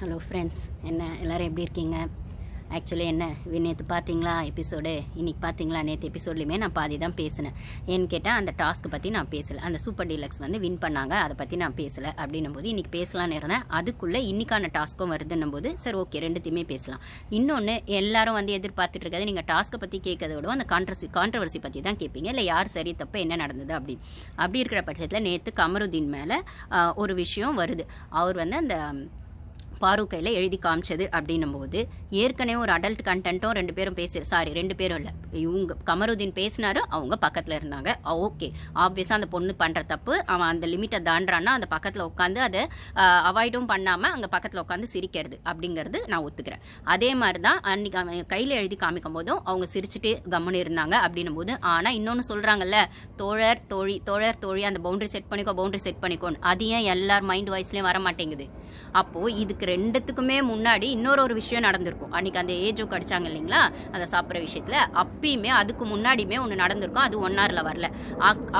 Hello friends என்ன எல்லோரும் எப்படி இருக்கீங்க? ஆக்சுவலி என்ன நேற்று பார்த்தீங்களா எபிசோடு இன்றைக்கி பார்த்தீங்களா நேற்று எபிசோட்லையுமே நான் பாதி தான் பேசினேன். ஏன்னு கேட்டால் அந்த டாஸ்க்கை பற்றி நான் பேசலை. அந்த சூப்பர் டீலக்ஸ் வந்து வின் பண்ணாங்க அதை பற்றி நான் பேசலை. அப்படின்னும் போது இன்றைக்கி பேசலான்னு இருந்தேன். அதுக்குள்ளே இன்னைக்கான டாஸ்க்கும் வருதுன்னும் போது சரி ஓகே ரெண்டுத்தையுமே பேசலாம். இன்னொன்று எல்லாரும் வந்து எதிர்பார்த்துட்டு இருக்காது நீங்கள் டாஸ்க்கை பற்றி கேட்கறத விட அந்த கான்ட்ரசி கான்ட்ரவர்சி பற்றி தான் கேட்பீங்க. இல்லை யார் சரி தப்பு என்ன நடந்தது அப்படி. அப்படி இருக்கிற பட்சத்தில் நேற்று கமருதீன் மேலே ஒரு விஷயம் வருது. அவர் வந்து அந்த பாரு கையில் எழுதி காமிச்சது அப்படின்னும் போது ஏற்கனவே ஒரு அடல்ட் கண்டென்ட்டும் ரெண்டு பேரும் பேசி சாரி ரெண்டு பேரும் இல்லை. இவங்க கமருதீன் பேசினாரு அவங்க பக்கத்தில் இருந்தாங்க. ஓகே ஆப்வியஸாக அந்த பொண்ணு பண்ணுற தப்பு அவன் அந்த லிமிட்டை தாண்டான்னா அந்த பக்கத்தில் உட்காந்து அதை அவாய்டும் பண்ணாமல் அங்கே பக்கத்தில் உட்காந்து சிரிக்கிறது அப்படிங்கிறது நான் ஒத்துக்கிறேன். அதே மாதிரி தான் அன்னைக்கு அவன் கையில் எழுதி காமிக்கும் போதும் அவங்க சிரிச்சுட்டு கம்முன்னு இருந்தாங்க அப்படின்னும் போது ஆனால் இன்னொன்று சொல்கிறாங்கல்ல தோழர் தோழி தோழர் தோழி அந்த பவுண்டரி செட் பண்ணிக்கோ பவுண்டரி செட் பண்ணிக்கோன்னு. அது ஏன் எல்லார் மைண்ட் வாய்ஸ்லேயும் வர மாட்டேங்குது அப்போது இதுக்கு ரெண்டுத்துக்குமே முன்னாடி இன்னொரு ஒரு விஷயம் நடந்திருக்கும். அன்னைக்கு அந்த ஏஜோ கடிச்சாங்க இல்லைங்களா? அந்த சாப்பிட்ற விஷயத்தில் அப்பயுமே அதுக்கு முன்னாடியுமே ஒன்று நடந்திருக்கும். அது ஒன் ஹவரில் வரல.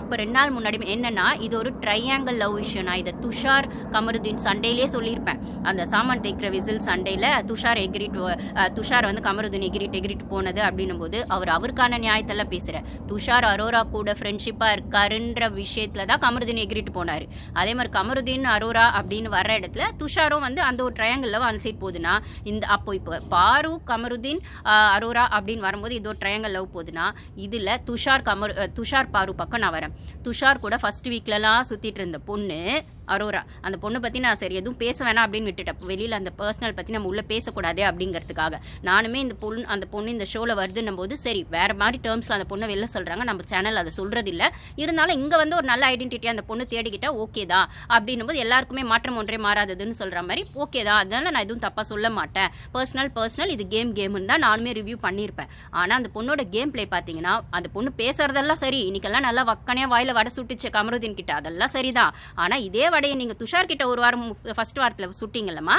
அப்போ ரெண்டு நாள் முன்னாடியுமே என்னென்னா இது ஒரு ட்ரையாங்கிள் லவ் விஷயம் நான் இதை துஷார் கமருதீன் சண்டேலேயே சொல்லியிருப்பேன். அந்த சாமான் தேய்க்கிற விசில் சண்டையில் துஷார் எகிரிட் துஷார் வந்து கமருதீன் எகிரிட் எகிரிட் போனது அப்படின்னும் போது அவர் அவருக்கான நியாயத்தெல்லாம் பேசுகிறேன் துஷார் அரோரா கூட ஃப்ரெண்ட்ஷிப்பாக இருக்காருன்ற விஷயத்தில் தான் கமருதீன் எகிரிட் போனார். அதே மாதிரி கமருதீன் அரோரா அப்படின்னு வர இடத்துல துஷாரும் வந்து அந்த ஒரு ட்ரையாங்கிளில் அந்த சைட் போகுதுன்னா இந்த அப்போ இப்போ பாரு கமருதீன் அரோரா அப்படின்னு வரும்போது இது ஒரு ட்ரையாங்கல் லவ் போகுதுன்னா இதில் துஷார் கமர் துஷார் பாரு பக்கம் நான் வரேன். துஷார் கூட ஃபஸ்ட் வீக்லலாம் சுற்றிட்டு இருந்த பொண்ணு அரோரா அந்த பொண்ணை பற்றி நான் சரி எதுவும் பேச வேணாம் அப்படின்னு விட்டுட்டேன். வெளியில் அந்த பர்சனல் பற்றி நம்ம உள்ளே பேசக்கூடாது அப்படிங்கிறதுக்காக. நானுமே இந்த பொண்ணு அந்த பொண்ணு இந்த ஷோவில் வருதுன்னும் போது சரி வேறு மாதிரி டேர்ம்ஸில் அந்த பொண்ணை வெளில சொல்கிறாங்க நம்ம சேனல் அதை சொல்கிறது இல்லை இருந்தாலும் இங்கே வந்து ஒரு நல்ல ஐடென்டிட்டி அந்த பொண்ணு தேடிக்கிட்டால் ஓகே தான். அப்படின்னும் போது எல்லாருக்குமே மாற்றம் ஒன்றே மாறாததுன்னு சொல்கிற மாதிரி ஓகே தான். அதனால நான் எதுவும் தப்பாக சொல்ல மாட்டேன். பர்சனல் பர்சனல் இது கேம் கேம்னு தான் நானுமே ரிவ்யூ பண்ணியிருப்பேன் ஆனால் அந்த பொண்ணோட கேம் பிளே பார்த்தீங்கன்னா அந்த பொண்ணு பேசுறதெல்லாம் சரி. இன்னைக்கெல்லாம் நல்லா வக்கனையாக வாயில் வடை சுட்டுச்சு கமருதீன் கிட்ட. அதெல்லாம் சரிதான். ஆனால் இதே வடையை நீங்கள் துஷார் கிட்ட ஒரு வாரம் ஃபர்ஸ்ட் வாரத்தில் சுட்டிங்கல்லம்மா?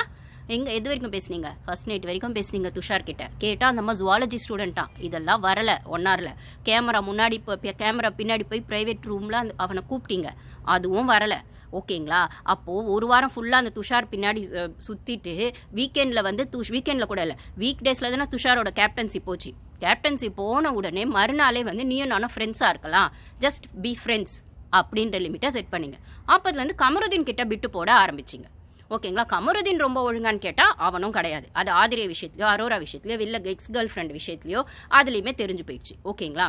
எங்கே எது வரைக்கும் பேசுனீங்க? ஃபர்ஸ்ட் நைட் வரைக்கும் பேசுனீங்க துஷார் கிட்ட. கேட்டால் அந்த மாதிரி ஜுவாலஜி ஸ்டூடெண்ட்டா இதெல்லாம் வரல ஒன்னாரில் கேமரா முன்னாடி இப்போ கேமரா பின்னாடி போய் ப்ரைவேட் ரூமில் அந்த அவனை கூப்பிட்டீங்க. அதுவும் வரலை. ஓகேங்களா? அப்போது ஒரு வாரம் ஃபுல்லாக அந்த துஷார் பின்னாடி சுற்றிட்டு வீக்கெண்டில் வந்து துஷ் வீக்கெண்டில் கூட இல்லை. வீக் டேஸில் தானே துஷாரோட கேப்டன்சி போச்சு. கேப்டன்சி போன உடனே மறுநாளே வந்து நீயும் நானும் ஃப்ரெண்ட்ஸாக இருக்கலாம். ஜஸ்ட் பி ஃப்ரெண்ட்ஸ் அப்படின்ற லிமிட்டை செட் பண்ணிங்க. அப்போதுலேருந்து கமருதீன் கிட்ட விட்டு போட ஆரம்பிச்சிங்க. ஓகேங்களா? கமருதீன் ரொம்ப ஒழுங்கான்னு கேட்டால் அவனும் கிடையாது. அது ஆதிரிய விஷயத்துலையோ அரோரா விஷயத்துலையோ இல்லை எக்ஸ் கேர்ள் ஃப்ரெண்ட் விஷயத்துலையோ அதுலேயுமே தெரிஞ்சு போயிடுச்சு. ஓகேங்களா?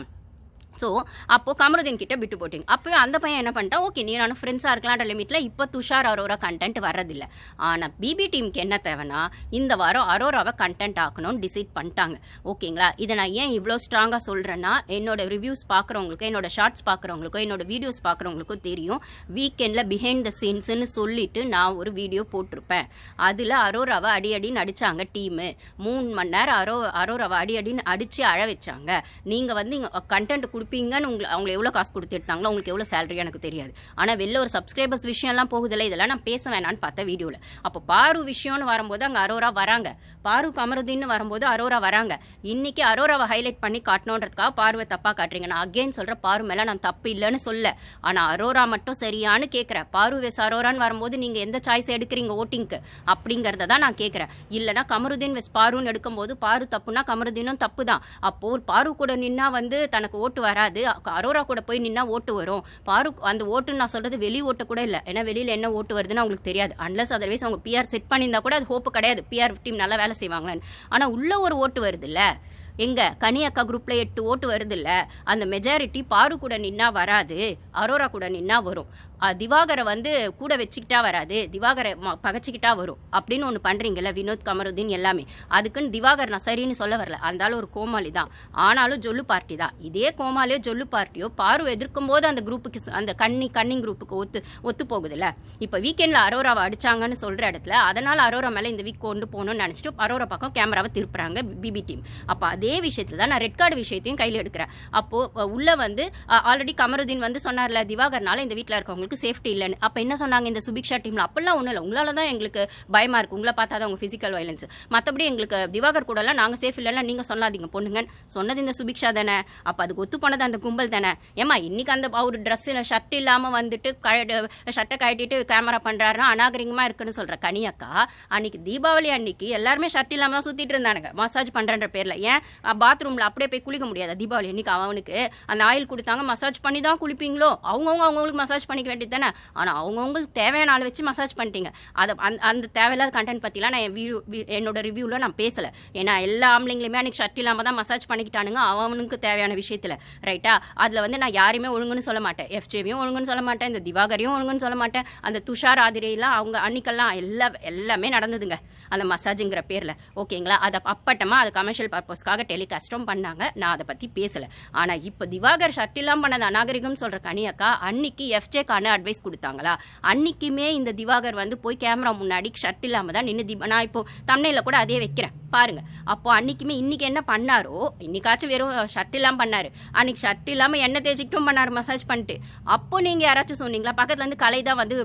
ஸோ அப்போ கமருதீன் கிட்ட விட்டு போட்டிங்க. அப்போ அந்த பையன் என்ன பண்ணிட்டா ஓகே நீ நானும் ஃப்ரெண்ட்ஸாக இருக்கலான்ற லிமிட்டில் இப்போ துஷார் அரோரா கண்டென்ட் வர்றதில்ல. ஆனால் பிபி டீமுக்கு என்ன தேவைன்னா இந்த வாரம் அரோராவை கண்டென்ட் ஆக்கணும்னு டிசைட் பண்ணிட்டாங்க. ஓகேங்களா? இதை நான் ஏன் இவ்வளோ ஸ்ட்ராங்காக சொல்கிறேன்னா என்னோட ரிவ்யூஸ் பார்க்குறவங்களுக்கும் என்னோட ஷார்ட்ஸ் பார்க்குறவங்களுக்கும் என்னோட வீடியோஸ் பார்க்குறவங்களுக்கும் தெரியும். வீக்கெண்டில் பிஹைண்ட் த சீன்ஸ்னு சொல்லிட்டு நான் ஒரு வீடியோ போட்டிருப்பேன். அதில் அரோராவை அடி அடின்னு அடித்தாங்க டீமு மூணு மணி நேரம் அரோ அரோராவை அடி அடின்னு அடித்து அழ வச்சாங்க. நீங்கள் வந்து இங்கே கண்டென்ட் கொடுப்பீங்கன்னு உங்களுக்கு அவங்க எவ்வளோ காசு கொடுத்து எடுத்தாங்களோ உங்களுக்கு எவ்வளோ சேலரி எனக்கு தெரியாது. ஆனால் வெளில ஒரு சப்ஸ்கிரைபர்ஸ் விஷயம்லாம் போகுதில்ல இதெல்லாம் நான் பேச வேணான்னு பார்த்தேன் வீடியோவில் அப்போ பாரு விஷயம்னு வரும்போது அங்கே அரோரா வராங்க. பாரு கமருதீன்னு வரும்போது அரோரா வராங்க. இன்னைக்கு அரோராவை ஹைலைட் பண்ணி காட்டணுன்றதுக்காக பார்வை தப்பாக காட்டுறீங்க. நான் அகெயின் சொல்கிறேன் பாரு மேலே நான் தப்பு இல்லைன்னு சொல்ல. ஆனால் அரோரா மட்டும் சரியானு கேட்குறேன் பாரு வெஸ் அரோரான்னு வரும்போது நீங்கள் எந்த சாய்ஸ் எடுக்கிறீங்க ஓட்டிங்க்கு? அப்படிங்கிறத தான் நான் கேட்குறேன் இல்லைனா கமருதீன் வெஸ் பாருன்னு எடுக்கும்போது பாரு தப்புனா கமருதீனும் தப்பு தான். அப்போது பாரு கூட நின்னா வந்து தனக்கு ஓட்டு வராது. அரோரா கூட போய் நின்னா ஓட்டு வரும். பாரு அந்த ஓட்டுன்னு நான் சொல்றது வெளி ஓட்டு கூட இல்லை. ஏன்னா வெளியில் என்ன ஓட்டு வருதுன்னு அவங்களுக்கு தெரியாது. அன்லஸ் அதர்வைஸ் அவங்க பிஆர் செட் பண்ணியிருந்தா கூட அது ஹோப்பு கிடையாது. பிஆர் டீம் நல்லா வேலை செய்வாங்கன்னு ஆனால் உள்ள ஒரு ஓட்டு வருது இல்லை எங்க? கனியக்கா குரூப்ல எட்டு ஓட்டு வருது இல்ல அந்த மெஜாரிட்டி பாரு கூட நின்னா வராது. அரோரா கூட நின்னா வரும். திவாகரை வந்து கூட வச்சுக்கிட்டா வராது. திவாகரை பகச்சிக்கிட்டா வரும். அப்படின்னு ஒன்று பண்ணுறீங்கல்ல வினோத் கமருதீன் எல்லாமே. அதுக்குன்னு திவாகர் நான் சரின்னு சொல்ல வரல. அந்தாலும் ஒரு கோமாளி தான். ஆனாலும் ஜொல்லு பார்ட்டி தான். இதே கோமாலியோ ஜொல்லு பார்ட்டியோ பார்வை எதிர்க்கும் போது அந்த குரூப்புக்கு அந்த கண்ணி கன்னிங் குரூப்புக்கு ஒத்து ஒத்து போகுதுல்ல. இப்போ வீக்கெண்டில் அரோராவை அடிச்சாங்கன்னு சொல்கிற இடத்துல அதனால் அரோரா மேலே இந்த வீக் கொண்டு போகணும்னு நினச்சிட்டு அரோரா பக்கம் கேமராவை திருப்புறாங்க பிபி டீம். அப்போ அதே விஷயத்தில் தான் நான் ரெட் கார்டு விஷயத்தையும் கையில் எடுக்கிறேன். அப்போது உள்ளே வந்து ஆல்ரெடி கமருதீன் வந்து சொன்னார்ல திவாகர்னால இந்த வீட்டில் இருக்கவங்களுக்கு சேஃப்டி இல்லைன்னு. அப்போ என்ன சொன்னாங்க இந்த சுபிக்ஷா டீம்ல அப்பெல்லாம் ஒன்றும் இல்லை. உங்களால தான் எங்களுக்கு பயமா இருக்கு. உங்களை பார்த்தா தான் உங்க ஃபிசிக்கல் வயலன்ஸ் மற்றபடி எங்களுக்கு திவாகர் கூடலாம் நாங்கள் சேஃப் இல்லைன்னா நீங்கள் சொல்லாதீங்க பொண்ணுங்கன்னு. சொன்னது இந்த சுபிக்ஷா தானே. அப்போ அதுக்கு ஒத்து போனது அந்த கும்பல் தானே. ஏமா இன்னைக்கு அந்த அவர் ட்ரெஸ்ஸில் ஷர்ட் இல்லாமல் வந்துட்டு ஷர்ட்டை கட்டிட்டு கேமரா பண்ணுறாருன்னா அநாகரிகமாக இருக்குன்னு சொல்கிற கனியக்கா அன்னைக்கு தீபாவளி அன்னைக்கு எல்லாருமே ஷர்ட் இல்லாமல் தான் சுற்றிட்டு இருந்தானுங்க. மசாஜ் பண்ணுறன்ற பேரில். ஏன்? பாத்ரூமில் அப்படியே போய் குளிக்க முடியாது. தீபாவளி அன்னைக்கு அவனுக்கு அந்த ஆயில் கொடுத்தாங்க. மசாஜ் பண்ணி தான் குளிப்பீங்களோ? அவங்கவுங்க அவங்களுக்கு மசாஜ் பண்ணிக்க வேண்டியது தானே ஆனால் அவங்கவுங்களுக்கு தேவையான ஆள் வச்சு மசாஜ் பண்ணிட்டீங்க. அதை அந்த அந்த தேவையில்லாத கண்டென்ட் பற்றிலாம் நான் என் என்னோட ரிவ்யூவில் நான் பேசல. ஏன்னா எல்லா ஆம்பளைங்களுமே அன்றைக்கி ஷர்ட் இல்லாமல் தான் மசாஜ் பண்ணிக்கிட்டானுங்க அவனுக்கு தேவையான விஷயத்தில். ரைட்டா அதில் வந்து நான் யாரையுமே ஒழுங்குன்னு சொல்ல மாட்டேன். எஃப்ஜேவியும் ஒழுங்குன்னு சொல்ல மாட்டேன். இந்த திவாகரையும் ஒழுங்குன்னு சொல்ல மாட்டேன். அந்த துஷார் ஆதிரையெல்லாம் அவங்க அன்னிக்கெல்லாம் எல்லா எல்லாமே நடந்ததுங்க. அந்த மசாஜுங்கிற பேரில். ஓகேங்களா? அதை அப்பட்டமா அது கமர்ஷியல் பர்பஸ்க்காக டெலிகாஸ்டும் பண்ணாங்க. நான் அதை பற்றி பேசல. ஆனால் இப்போ திவாகர் ஷர்ட் இல்லாமல் பண்ணது அநாகரிகம் சொல்கிற கனியக்கா அன்னைக்கு எஃப்ஜேக்கான அட்வைஸ் கொடுத்தாங்களா? அன்னைக்குமே இந்த திவாகர் வந்து போய் கேமரா முன்னாடி ஷர்ட் இல்லாம தான் நின்று தீபா நான் இப்போ தமிழில் கூட அதே வைக்கிறேன். பாருங்க. அப்போ அன்னைக்குமே இன்னைக்கு என்ன பண்ணாரோ? இன்னைக்காச்சும் வெறும் ஷர்ட் இல்லாம பண்ணாரு. அன்னைக்கு ஷர்ட் இல்லாம எண்ணெய் தேய்ச்சிக்கிட்டும் பண்ணாரு மசாஜ் பண்ணிட்டு. அப்போ நீங்க யாராச்சும் சொன்னீங்களா? பக்கத்துல இருந்து கலை தான் வந்து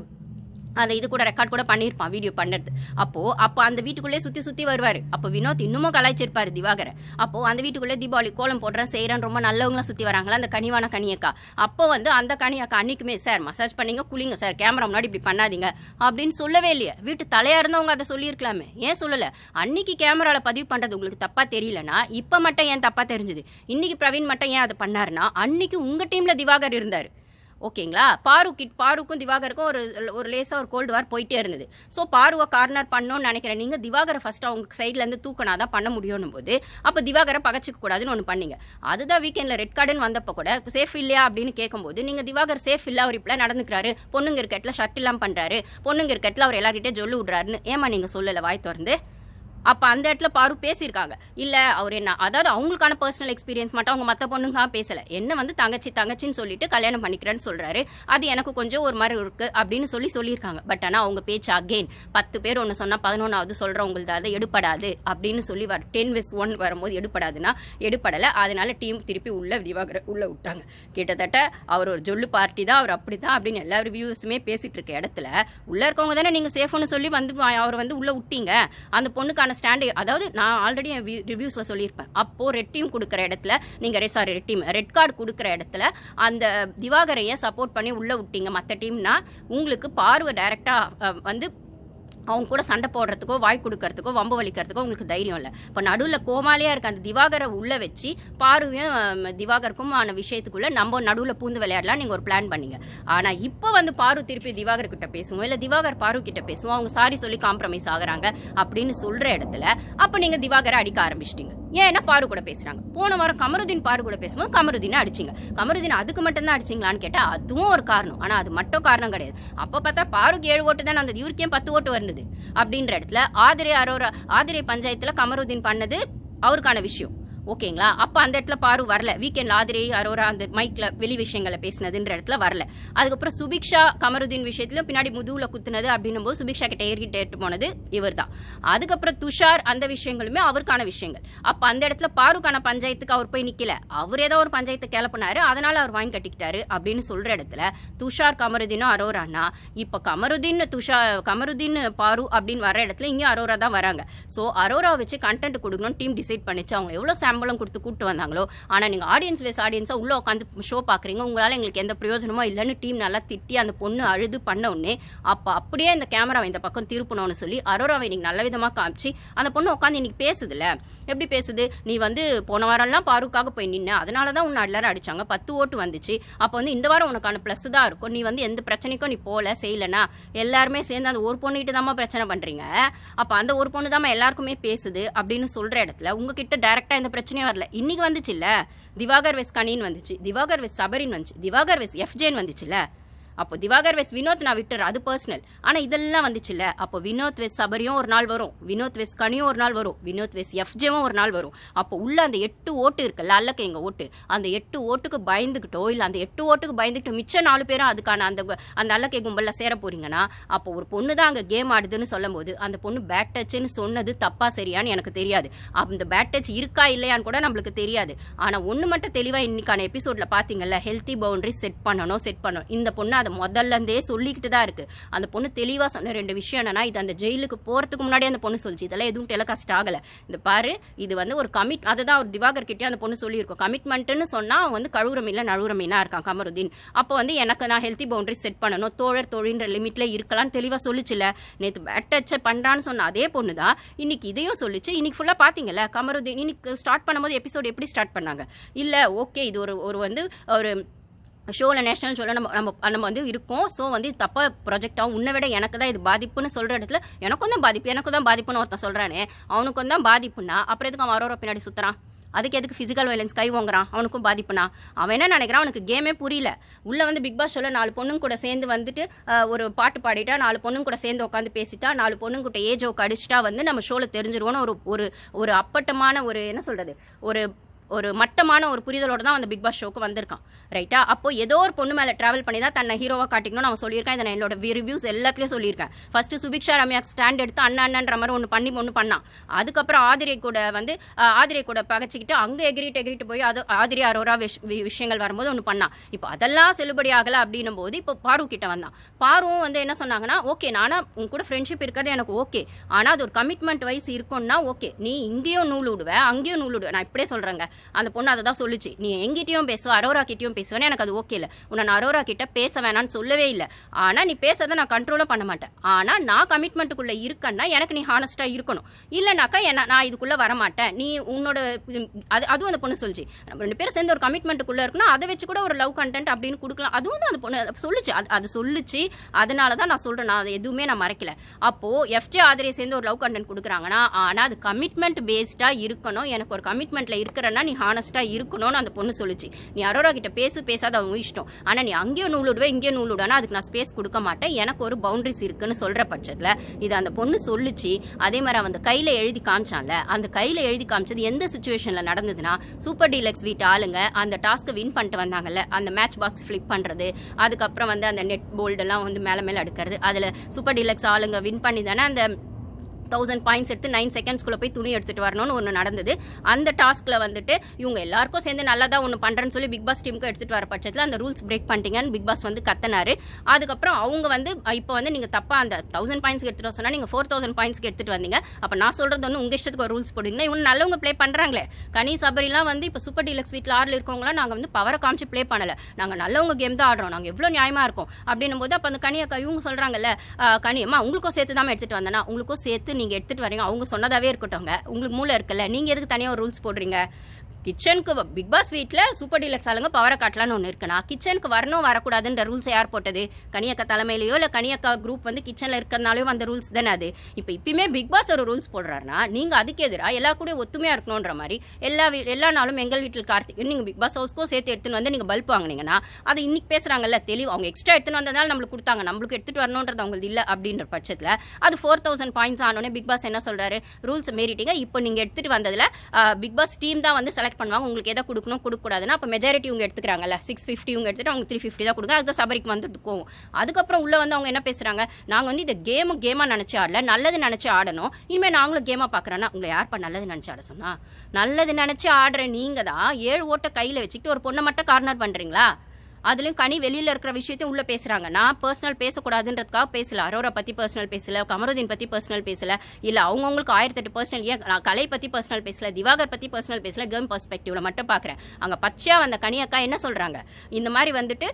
அந்த இது கூட ரெக்கார்ட் கூட பண்ணியிருப்பான் வீடியோ பண்ணுறது அப்போ அப்போ அந்த வீட்டுக்குள்ளே சுற்றி சுற்றி வருவார். அப்போ வினோத் இன்னமும் கலாய்ச்சிருப்பார் திவாகரை. அப்போ அந்த வீட்டுக்குள்ளே தீபாவளி கோலம் போடுறேன் செய்கிறேன் ரொம்ப நல்லவங்களாம் சுற்றி வராங்களா? அந்த கனிவான கனியக்கா அப்போ வந்து அந்த கனியக்கா அன்னைக்குமே சார் மசாஜ் பண்ணிங்க குளிங்க சார் கேமரா முன்னாடி இப்படி பண்ணாதீங்க. அப்படின்னு சொல்லவே இல்லையே. வீட்டு தலையாக இருந்தவங்க அதை சொல்லியிருக்கலாமே. ஏன் சொல்லலை? அன்னைக்கு கேமராவில் பதிவு பண்ணுறது உங்களுக்கு தப்பாக தெரியலனா இப்போ மட்டும் ஏன் தப்பாக தெரிஞ்சுது? இன்னைக்கு பிரவீன் மட்டும் ஏன் அதை பண்ணாருன்னா அன்னைக்கு உங்கள் டீமில் திவாகர் இருந்தார். ஓகேங்களா? பாரு கிட் பாருக்கும் திவாகருக்கும் ஒரு ஒரு லேசாக ஒரு கோல்டு வார் போயிட்டே இருந்தது. ஸோ பாருவை கார்னர் பண்ணணும்னு நினைக்கிறேன். நீங்கள் திவாகரை ஃபஸ்ட்டு அவங்க சைட்லேருந்து தூக்கினா தான் பண்ண முடியும்னு போது அப்போ திவாகரை பகச்சிக்க கூடாதுன்னு ஒன்று பண்ணீங்க. அதுதான் வீக்கெண்டில் ரெட் கார்டுன்னு வந்தப்போ கூட சேஃப் இல்லையா அப்படின்னு கேட்கும்போது நீங்கள் திவாகர் சேஃப் இல்லை அவர் இப்படிலாம் நடந்துக்கிறாரு. பொண்ணுங்க இருக்கட்டில் ஷர்ட் இல்லாமல் பண்ணுறாரு பொண்ணுங்க இருக்கட்டில் அவர் எல்லார்கிட்டே சொல்லி விட்றாருன்னு. ஏமா நீங்கள் சொல்லலை வாய் திறந்து? அப்போ அந்த இடத்துல பாரு பேசியிருக்காங்க. இல்லை அவர் என்ன அதாவது அவங்களுக்கான பர்சனல் எக்ஸ்பீரியன்ஸ் மட்டும் அவங்க மற்ற பொண்ணுங்க பேசலை. என்ன வந்து தங்கச்சி தங்கச்சின்னு சொல்லிட்டு கல்யாணம் பண்ணிக்கிறேன்னு சொல்கிறாரு அது எனக்கு கொஞ்சம் ஒரு மாதிரி இருக்குது அப்படின்னு சொல்லி சொல்லியிருக்காங்க. பட் ஆனால் அவங்க பேச்சு அகெயின் பத்து பேர் ஒன்று சொன்னால் பதினொன்றாவது சொல்கிறவங்களுக்கு அதை எடுப்படாது அப்படின்னு சொல்லி வர டென் விஸ் ஒன் வரும்போது எடுப்படாதுன்னா எடுப்படலை அதனால டீம் திருப்பி உள்ள விரிவாகிற உள்ளே விட்டாங்க. கிட்டத்தட்ட அவர் ஒரு ஜொல்லு பார்ட்டி தான் அவர் அப்படி தான் அப்படின்னு எல்லா ரிவ்யூஸுமே பேசிகிட்டு இருக்க இடத்துல உள்ளே இருக்கவங்க தானே நீங்கள் சேஃப்னு சொல்லி வந்து அவர் வந்து உள்ளே விட்டீங்க. அந்த பொண்ணுக்கான ஸ்டாண்டு அதாவது நான் ஆல்ரெடி என் ரிவ்யூஸில் சொல்லியிருப்பேன். அப்போது ரெட் டீம் கொடுக்குற இடத்துல நீங்கள் ரெ sorry red team red card கொடுக்குற இடத்துல அந்த திவாகரையை சப்போர்ட் பண்ணி உள்ளே விட்டீங்க மற்ற டீம்னா உங்களுக்கு பார்வை டைரெக்டாக வந்து அவங்க கூட சண்டை போடுறதுக்கோ வாய் கொடுக்கறதுக்கோ வம்பு வலிக்கிறதுக்கோ உங்களுக்கு தைரியம் இல்லை. இப்போ நடுவில் கோமாலையாக இருக்க அந்த திவாகரை உள்ளே வச்சு பார்வையும் திவாகருக்கும் ஆன விஷயத்துக்குள்ளே நம்ம நடுவில் பூந்து விளையாடலாம் நீங்கள் ஒரு பிளான் பண்ணீங்க. ஆனால் இப்போ வந்து பாரு திருப்பி திவாகர் கிட்ட பேசுவோம் இல்லை திவாகர் பாரு கிட்ட பேசுவோம் அவங்க சாரி சொல்லி காம்ப்ரமைஸ் ஆகுறாங்க அப்படின்னு சொல்கிற இடத்துல அப்போ நீங்கள் திவாகரை அடிக்க ஆரம்பிச்சிட்டீங்க. ஏன்னா பாரு கூட பேசுறாங்க. போன வாரம் கமருதீன் பாரு கூட பேசும்போது கமருதீனை அடிச்சிங்க. கமருதீன் அதுக்கு மட்டும் தான் அடிச்சிங்களான்னு கேட்டால் அதுவும் ஒரு காரணம். ஆனால் அது மட்டும் காரணம் கிடையாது. அப்போ பார்த்தா பாருக்கு ஏழு ஓட்டு தான் அந்த இவருக்கே பத்து ஓட்டு வருது. அப்படின்ற இடத்துல ஆதிரை அரோரா ஆதிரை பஞ்சாயத்தில் கமருதீன் பண்ணது அவருக்கான விஷயம். ஓகேங்களா? அப்போ அந்த இடத்துல பாரு வரல. வீக்கெண்ட் ஆதிரை அரோரா அந்த மைக்கில் வெளி விஷயங்களை பேசினதுன்ற இடத்துல வரல. அதுக்கப்புறம் சுபிக்ஷா கமருதீன் விஷயத்துலையும் பின்னாடி முதுவில் குத்துனது அப்படின்னும் போது சுபிக்ஷா கிட்ட ஏறிட்டு போனது இவர் தான் அதுக்கப்புறம் துஷார் அந்த விஷயங்களுமே அவருக்கான விஷயங்கள். அப்போ அந்த இடத்துல பாருக்கான பஞ்சாயத்துக்கு அவர் போய் நிற்கல அவர் ஏதோ ஒரு பஞ்சாயத்தை கிளப்பினாரு அதனால அவர் வாங்கி கட்டிக்கிட்டாரு அப்படின்னு சொல்ற இடத்துல துஷார் கமருதீனும் அரோரானா இப்போ கமருதீன் துஷா கமருதீன் பாரு அப்படின்னு வர இடத்துல இங்கே அரோரா தான் வராங்க. ஸோ அரோரா வச்சு கண்டென்ட் கொடுக்கணும்னு டீம் டிசைட் பண்ணிச்சு. அவங்க எவ்வளோ சம்பளம் கொடுத்து கூப்பிட்டு வந்தாங்களோ? ஆனால் நீங்கள் ஆடியன்ஸ் வேஸ் ஆடியன்ஸாக உள்ளே உட்காந்து ஷோ பார்க்குறீங்க உங்களால் எங்களுக்கு எந்த பிரயோஜனமோ இல்லைன்னு டீம் நல்லா திட்டி அந்த பொண்ணு அழுது பண்ண உடனே அப்போ அப்படியே இந்த கேமராவை இந்த பக்கம் திருப்பணும்னு சொல்லி அரோராவை இன்னைக்கு நல்ல விதமாக காமிச்சு அந்த பொண்ணு உட்காந்து இன்னைக்கு பேசுதுல எப்படி பேசுது? நீ வந்து போன வாரம்லாம் பாருக்காக போய் நின்று அதனால தான் உன்னை எல்லாரும் அடிச்சாங்க. பத்து ஓட்டு வந்துச்சு. அப்போ வந்து இந்த வாரம் உனக்கான ப்ளஸ் தான் இருக்கும். நீ வந்து எந்த பிரச்சனைக்கும் நீ போகல செய்யலனா எல்லாருமே சேர்ந்து அந்த ஒரு பொண்ணுகிட்ட தாம்மா பிரச்சனை பண்ணுறீங்க அப்போ அந்த ஒரு பொண்ணு தாம்மா எல்லாருக்குமே பேசுது அப்படின்னு சொல்கிற இடத்துல உங்ககிட்ட இந்த எந்த பிரச்சனையும் வரல. இன்னைக்கு வந்துச்சுல்ல? திவாகர் வெஸ் கனின்னு வந்துச்சு. திவாகர் வெஸ் சபரின் வந்துச்சு. திவாகர் வெஸ் எஃப்ஜேன்னு வந்துச்சுல்ல? அப்போ திவாகர் வெஸ் வினோத் நான் விட்டுறேன். அது பர்சனல் ஆனால் இதெல்லாம் வந்துச்சுல்ல? அப்போ வினோத் வெஸ் சபரியும் ஒரு நாள் வரும். வினோத் வெஸ் கனியும் ஒரு நாள் வரும். வினோத் வெஸ் எஃப்ஜேவும் ஒரு நாள் வரும். அப்போ உள்ள அந்த எட்டு ஓட்டு இருக்குல்ல அல்லக்க எங்கள் ஓட்டு? அந்த எட்டு ஓட்டுக்கு பயந்துக்கிட்டோ இல்லை அந்த எட்டு ஓட்டுக்கு பயந்துக்கிட்டு மிச்சம் நாலு பேரும் அதுக்கான அந்த அந்த அல்லக்கை கும்பலில் சேர போறீங்கன்னா அப்போ ஒரு பொண்ணு தான் அங்கே கேம் ஆடுதுன்னு சொல்லும்போது அந்த பொண்ணு பேட் டச்சுன்னு சொன்னது தப்பா சரியான்னு எனக்கு தெரியாது. அந்த பேட் டச் இருக்கா இல்லையான்னு கூட நம்மளுக்கு தெரியாது. ஆனால் ஒன்று மட்டும் தெளிவாக இன்னைக்கான எபிசோட்ல பார்த்தீங்கல்ல ஹெல்த்தி பவுண்டரி செட் பண்ணணும் செட் பண்ணணும். இந்த பொண்ணு அது முதல்ல இருந்தே சொல்லிக்கிட்டு தான் இருக்குது அந்த பொண்ணு தெளிவாக சொன்ன ரெண்டு விஷயம் என்னன்னா இது அந்த ஜெயிலுக்கு போகிறதுக்கு முன்னாடியே அந்த பொண்ணு சொல்லிச்சு. இதெல்லாம் எதுவும் டெலகாஸ்ட் ஆகலை. இந்த பாரு இது வந்து ஒரு கமிட் அதுதான் ஒரு திவாகர் கிட்டே அந்த பொண்ணு சொல்லியிருக்கோம். கமிட்மெண்ட்டுன்னு சொன்னால் அவன் வந்து கழுவுற மீன்ல நழுவுற மீனாக இருக்கான் கமருதீன். அப்போ வந்து எனக்கு நான் ஹெல்த்தி பவுண்டரி செட் பண்ணணும் தோழர் தொழின்ற லிமிட்ல இருக்கலாம்னு தெளிவாக சொல்லிச்சுல. நேற்று பேட் பண்ணுறான்னு பண்றான்னு சொன்ன அதே பொண்ணு தான் இன்னைக்கு இதையும் சொல்லிச்சு. இன்னைக்கு ஃபுல்லாக பார்த்தீங்கல்ல கமருதீன் இன்னைக்கு ஸ்டார்ட் பண்ணும்போது எபிசோட் எப்படி ஸ்டார்ட் பண்ணாங்க? இல்லை ஓகே இது ஒரு ஒரு வந்து ஒரு ஷோவில் நேஷனல் ஷோவில் நம்ம நம்ம நம்ம வந்து இருக்கோம். ஸோ வந்து இது தப்பாக ப்ரொஜெக்ட் உன்னை விட எனக்கு தான் இது பாதிப்புன்னு சொல்கிற இடத்துல எனக்கும் தான் பாதிப்பு. எனக்கும் தான் பாதிப்புன்னு ஒருத்தன் சொல்கிறானே அவனுக்கும் தான் பாதிப்புன்னா அப்புறம் எதுக்கு அவன் அரோரா பின்னாடி சுற்றுறான் அதுக்கு எதுக்கு ஃபிசிக்கல் வயலன்ஸ் கை வாங்குறான் அவனுக்கும் பாதிப்புனா அவன் என்ன நினைக்கிறான்? அவனுக்கு கேமே புரியல. உள்ளே வந்து பிக் பாஸ் ஷோவில் நாலு பொண்ணுங்க கூட சேர்ந்து வந்துட்டு ஒரு பாட்டு பாடிட்டா நாலு பொண்ணுங்க கூட சேர்ந்து உட்காந்து பேசிட்டா நாலு பொண்ணுங்க கூட ஏஜ் அடிச்சிட்டா வந்து நம்ம ஷோவில் தெரிஞ்சிருவோன்னு ஒரு ஒரு ஒரு அப்பட்டமான ஒரு என்ன சொல்கிறது ஒரு ஒரு மட்டமான ஒரு புரிதலோட தான் அந்த பிக் பாஸ் ஷோக்கு வந்திருக்கான். ரைட்டா அப்போ ஏதோ ஒரு பொண்ணு மேலே ட்ராவல் பண்ணி தான் தன்னை ஹீரோவாக காட்டிக்கணும்னு அவன் சொல்லியிருக்கான். இதை நான் என்னோட ரிவ்யூஸ் எல்லாத்துலேயும் சொல்லியிருக்கேன். ஃபர்ஸ்ட் சுபிக்ஷா ரம்யா ஸ்டாண்ட் எடுத்து அண்ணா அண்ணன்ற மாதிரி ஒன்று பண்ணி ஒன்று பண்ணான். அதுக்கப்புறம் ஆதிரை கூட வந்து அஹ், ஆதிரை கூட பகச்சிக்கிட்டு அங்கே எகிரிட்டு எகிரிட்டு போய் அது ஆதிரி அரோரா விஷ்- வி- விஷயங்கள் வரும்போது ஒன்று பண்ணான். இப்போ அதெல்லாம் செல்லுபடி ஆகலை அப்படின்னும் போது இப்போ பாரு கிட்ட வந்தான். பாருவும் வந்து என்ன சொன்னாங்கன்னா ஓகே நானா உன் கூட ஃப்ரெண்ட்ஷிப் இருக்கிறது எனக்கு ஓகே ஆனால் அது ஒரு கமிட்மெண்ட் வைஸ் இருக்கும்னா ஓகே நீ இங்கேயும் நூல் விடுவ அங்கேயும் நூல் விடுவேன் நான் இப்படியே சொல்கிறேங்க அந்த பொண்ணு அதை தான் சொல்லுச்சு. நீ எங்கிட்டையும் பேசுவ அரோரா பேசுவேன்னு எனக்கு அது ஓகே இல்லை. உன்னை நான் அரோரா கிட்ட பேச வேணாம்னு சொல்லவே இல்லை. ஆனால் நீ பேசுறதை நான் கண்ட்ரோலும் பண்ண மாட்டேன். ஆனால் நான் கமிட்மெண்ட்டுக்குள்ளே இருக்கேன்னா எனக்கு நீ ஹானஸ்டா இருக்கணும். இல்லைனாக்கா என்ன நான் இதுக்குள்ளே வர மாட்டேன் நீ உன்னோட அது அதுவும் அந்த பொண்ணு சொல்லிச்சு. நம்ம ரெண்டு பேரும் சேர்ந்து ஒரு கமிட்மெண்ட்டுக்குள்ளே இருக்குன்னா அதை வச்சு கூட ஒரு லவ் கண்டென்ட் அப்படின்னு கொடுக்கலாம். அதுவும் தான் அந்த பொண்ணு சொல்லிச்சு சொல்லுச்சு. அது அது சொல்லுச்சு. அதனால தான் நான் சொல்கிறேன் நான் அதை எதுவுமே நான் மறைக்கல. அப்போது எஃப்ஜே ஆதரே சேர்ந்து ஒரு லவ் கண்டென்ட் கொடுக்குறாங்கன்னா ஆனால் அது கமிட்மெண்ட் பேஸ்டாக இருக்கணும். எனக்கு ஒரு கமிட்மெண்ட்டில் இருக்கிறேன்னா நீ ஹானஸ்ட்டாக இருக்கணும்னு அந்த பொண்ணு சொல்லுச்சு. நீ அரோரா கிட்ட பேசு பேசாத அவன் இஷ்டம் ஆனால் நீ அங்கேயும் நூல் விடுவே இங்கேயும் நூல் விடுவேனா அதுக்கு நான் ஸ்பேஸ் கொடுக்க மாட்டேன். எனக்கு ஒரு பவுண்டரிஸ் இருக்குன்னு சொல்கிற பட்சத்தில் இது அந்த பொண்ணு சொல்லுச்சு. அதே மாதிரி அவன் அந்த கையில் எழுதி காமிச்சான்ல அந்த கையில் எழுதி காமிச்சது எந்த சுச்சுவேஷனில் நடந்ததுன்னா சூப்பர் டீலக்ஸ் வீட்டு ஆளுங்க அந்த டாஸ்க்கை வின் பண்ணிட்டு வந்தாங்கல்ல அந்த மேட்ச் பாக்ஸ் ஃப்ளிப் பண்ணுறது அதுக்கப்புறம் வந்து அந்த நெட் போல்டெல்லாம் வந்து மேலே மேலே அடுக்கிறது அதில் சூப்பர் டீலக்ஸ் ஆளுங்க வின் பண்ணி தானே அந்த தௌசண்ட் பாயிண்ட்ஸ் எடுத்து நைன் செகண்ட்ஸ்குள்ளே போய் துணி எடுத்துட்டு வரணும்னு ஒன்று நடந்தது. அந்த டாஸ்க்கில் வந்துட்டு இவங்க எல்லாருக்கும் சேர்ந்து நல்லா தான் ஒன்று பண்ணுறேன்னு சொல்லி பிக் பாஸ் டீமுக்கு எடுத்துகிட்டு வர பட்சத்தில் அந்த ரூல்ஸ் பிரேக் பண்ணிட்டீங்கன்னு பிக் பாஸ் வந்து கத்தனாரு. அதுக்கப்புறம் அவங்க வந்து இப்போ வந்து நீங்கள் தப்பாக அந்த தௌசண்ட் பாயிண்ட்ஸ்க்கு எடுத்துகிட்டு வர சொன்னால் நீங்கள் ஃபோர் தௌசண்ட் பாயிண்ட்ஸ்க்கு எடுத்துகிட்டு வந்தீங்க. அப்போ நான் சொல்கிறது ஒன்று உங்கள் இஷ்டத்துக்கு ஒரு ரூல்ஸ் போடுவீங்கன்னா இவங்க நல்லவங்க ப்ளே பண்ணுறாங்களே கனி சபரிலாம் வந்து இப்போ சூப்பர் டீலக்ஸ் வீட்டில் ஆடில் இருக்கவங்களாம் நாங்கள் வந்து பவரை காமிச்சு ப்ளே பண்ணல. நாங்கள் நல்லவங்க கேம் தான் ஆடுறோம். நாங்கள் எவ்வளோ நியாயமாக இருக்கும். அப்படின்னும் போது அப்போ அந்த கனியை அக்கா இவங்க சொல்கிறாங்கல்ல கனியம்மா உங்களுக்கும் சேர்த்து தான் எடுத்துகிட்டு வந்தேன்னா உங்களுக்கும் சேர்த்து நீங்க எடுத்துட்டு வரீங்க அவங்க சொன்னதாவே இருக்கட்டும்ங்க. உங்களுக்கு மூளை இருக்குல்ல நீங்க எதுக்கு தனியா ஒரு ரூல்ஸ் போடுறீங்க? கிச்சனுக்கு பிக் பாஸ் வீட்டில் சூப்பர் டீலக்ஸ் ஆளுங்க பவரை காட்டலான்னு ஒன்று இருக்குண்ணா கிச்சனுக்கு வரணும் வரக்கூடாதுன்ற ரூல்ஸ் யார் போட்டது? கனியக்கா தலைமையிலையோ இல்லை கனியக்கா குரூப் வந்து கிச்சனில் இருக்கிறதுனாலையும் அந்த ரூல்ஸ் தானே அது? இப்போ இப்பயுமே பிக் பாஸ் ஒரு ரூல்ஸ் போடுறாருன்னா நீங்கள் அதுக்கு எதிராக எல்லா கூட ஒத்துமையாக இருக்கணுன்ற மாதிரி எல்லா வீ- எல்லா நாளும் எங்கள் வீட்டில் கார்த்திக் நீங்கள் பிக் பாஸ் ஹவுஸ்க்கும் சேர்த்து எடுத்துன்னு வந்து நீங்கள் பல்ப் வாங்குனீங்கன்னா அது இன்னைக்கு பேசுகிறாங்கல்ல தெளிவு. அவங்க எக்ஸ்ட்ரா எடுத்துன்னு வந்ததால நம்மளுக்கு கொடுத்தாங்க. நம்மளுக்கு எடுத்துகிட்டு வரணுன்றது அவங்களுக்கு இல்லை அப்படின்ற பட்சத்தில் அது ஃபோர் தௌசண்ட் பாயிண்ட்ஸ் ஆனோடனே பிக் பாஸ் என்ன சொல்கிறாரு ரூல்ஸ் மீறிட்டீங்க. இப்போ நீங்கள் எடுத்துகிட்டு வந்ததில் பிக் பாஸ் டீம் தான் வந்து செலக்ட் பண்ணுவாங்க. உங்களுக்கு எதை கொடுக்கணும் கொடுக்கக்கூடாதுன்னா அப்போ மெஜாரிட்டி இவங்க எடுத்துக்கிறாங்கல்ல. சிக்ஸ் ஃபிஃப்டி இவங்க எடுத்துட்டு அவங்க த்ரீ ஃபிஃப்டி தான் கொடுக்குறாங்க அதுதான் சபரிக்கு வந்துட்டு போகும் அதுக்கப்புறம் உள்ளே வந்து அவங்க என்ன பேசுகிறாங்க நாங்கள் வந்து இந்த கேமும் கேமாக நினச்சி ஆடல. நல்லது நினச்சி ஆடணும். இனிமேல் நாங்களும் கேமாக பார்க்குறேன்னா உங்களை யார்ப்பா நல்லது நினச்சி ஆட சொன்னா? நல்லது நினச்சி ஆடுற நீங்கள் தான் ஏழு ஓட்டை கையில் வச்சுக்கிட்டு ஒரு பொண்ணை மட்டும் கார்னர் பண்ணுறீங்களா அதுலயும் கனி வெளியில இருக்கிற விஷயத்தையும் உள்ள பேசுறாங்க. நான் பர்சனல் பேசக்கூடாதுன்றதுக்காக பேசல. அரோரா பத்தி பர்சனல் பேசல. கமருதீன் பத்தி பர்சனல் பேசல. இல்ல அவங்கவுங்களுக்கு ஆயிரத்தி எட்டு பர்சனல் ஏன் நான் கலை பத்தி பர்சனல் பேசல திவாகர் பத்தி பர்சனல் பேசல கேம் பெர்ஸ்பெக்டிவ்ல மட்டும் பாக்குறேன். அங்க பச்சையா வந்த கனி அக்கா என்ன சொல்றாங்க? இந்த மாதிரி வந்துட்டு